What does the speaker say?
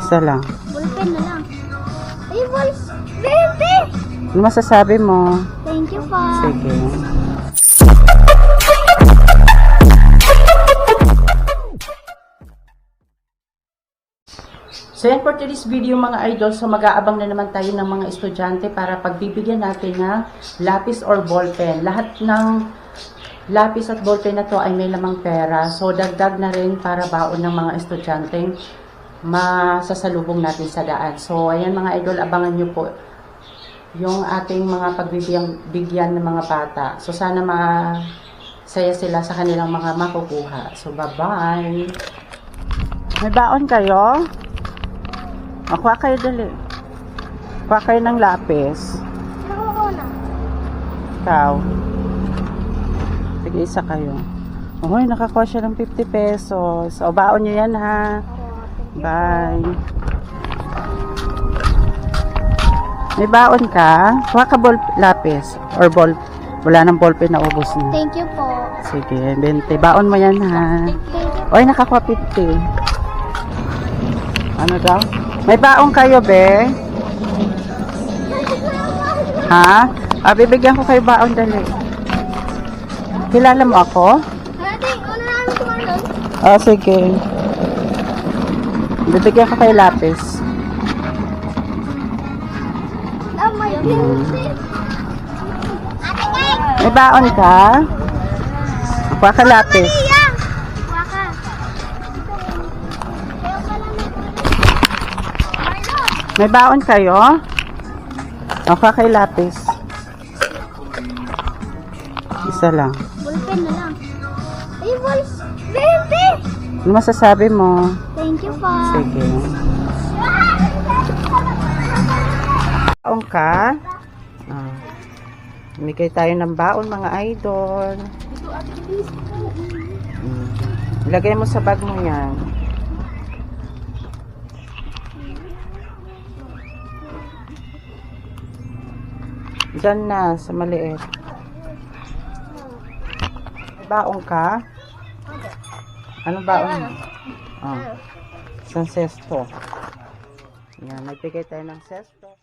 Isa lang. Ballpen na lang. Ay! Baby! Ano masasabi mo? Thank you po. Sige. So yan for today's video mga idol. So mag-aabang na naman tayo ng mga estudyante para pagbibigyan natin ng lapis or ballpen. Lahat ng lapis at ballpen na to ay may lamang pera. So dagdag na rin para baon ng mga estudyante masasalubong natin sa daan. So ayan mga idol, abangan nyo po yung ating mga pagbibigyan bigyan ng mga bata. So sana masaya sila sa kanilang mga makukuha. So bye-bye. May baon kayo? Makuha kayo dali. Kuha kayo ng lapis. Ko na. Ikaw. Sige, isa kayo. Uy, nakakuha siya ng 50 pesos. O, baon nyo yan ha. Bye. May baon ka? Kuha ka ball, lapis. Or ball. Wala nang ballpen na ubos na. Thank you po. Sige, 20. Baon mo yan ha. Thank you. Oy, nakakuha 50. Ano daw? May baong kayo, be? Ha? Ah, bibigyan ko kayo baon dali. Kilala mo ako? Oh, sige. Bibigyan ko kayo lapis. Oh my guys! May baon ka? Kuha ka lapis. May baon kayo? O, kuha kayo lapis. Isa lang. Ballpen na lang. Ay, balls! Ano masasabi mo? Thank you po. Sige. Baon ka? Ah. Bigay tayo ng baon mga idol. Mm. Ilagay mo sa bag mo yan. Diyan na, sa maliit. Baon ka? Anong baon mo? Ah. Isang sesto. Yan, may bigay tayo ng sesto.